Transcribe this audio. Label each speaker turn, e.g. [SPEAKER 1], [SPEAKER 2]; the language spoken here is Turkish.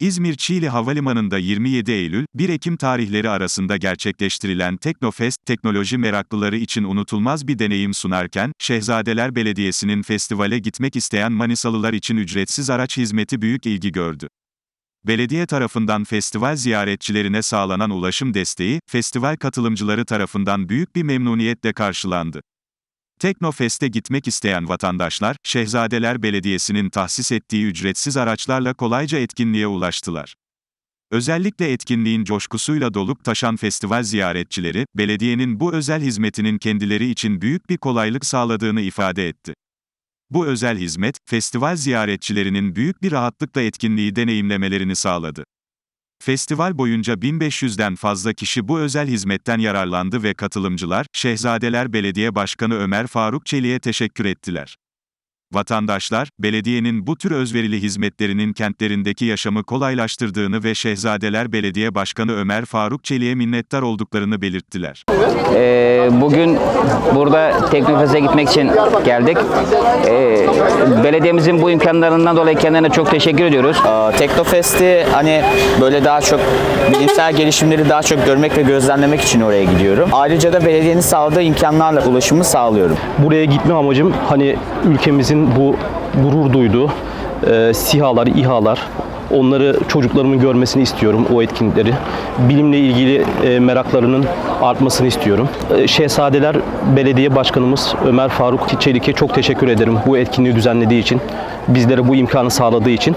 [SPEAKER 1] İzmir Çiğli Havalimanı'nda 27 Eylül, 1 Ekim tarihleri arasında gerçekleştirilen Teknofest, teknoloji meraklıları için unutulmaz bir deneyim sunarken, Şehzadeler Belediyesi'nin festivale gitmek isteyen Manisalılar için ücretsiz araç hizmeti büyük ilgi gördü. Belediye tarafından festival ziyaretçilerine sağlanan ulaşım desteği, festival katılımcıları tarafından büyük bir memnuniyetle karşılandı. Teknofest'e gitmek isteyen vatandaşlar, Şehzadeler Belediyesi'nin tahsis ettiği ücretsiz araçlarla kolayca etkinliğe ulaştılar. Özellikle etkinliğin coşkusuyla dolup taşan festival ziyaretçileri, belediyenin bu özel hizmetinin kendileri için büyük bir kolaylık sağladığını ifade etti. Bu özel hizmet, festival ziyaretçilerinin büyük bir rahatlıkla etkinliği deneyimlemelerini sağladı. Festival boyunca 1500'den fazla kişi bu özel hizmetten yararlandı ve katılımcılar, Şehzadeler Belediye Başkanı Ömer Faruk Çelik'e teşekkür ettiler. Vatandaşlar, belediyenin bu tür özverili hizmetlerinin kentlerindeki yaşamı kolaylaştırdığını ve Şehzadeler Belediye Başkanı Ömer Faruk Çelik'e minnettar olduklarını belirttiler.
[SPEAKER 2] Ee, bugün burada Teknofest'e gitmek için geldik. Ee, belediyemizin bu imkanlarından dolayı kendilerine çok teşekkür ediyoruz.
[SPEAKER 3] Teknofest'i hani böyle daha çok bilimsel gelişimleri daha çok görmek ve gözlemlemek için oraya gidiyorum. Ayrıca da belediyenin sağladığı imkanlarla ulaşımı sağlıyorum.
[SPEAKER 4] Buraya gitme amacım hani ülkemizin bu gurur duyduğu e, SİHA'lar, İHA'lar onları çocuklarımın görmesini istiyorum o etkinlikleri. Bilimle ilgili e, meraklarının artmasını istiyorum. E, Şehzadeler Belediye Başkanımız Ömer Faruk Çelik'e çok teşekkür ederim bu etkinliği düzenlediği için. Bizlere bu imkanı sağladığı için.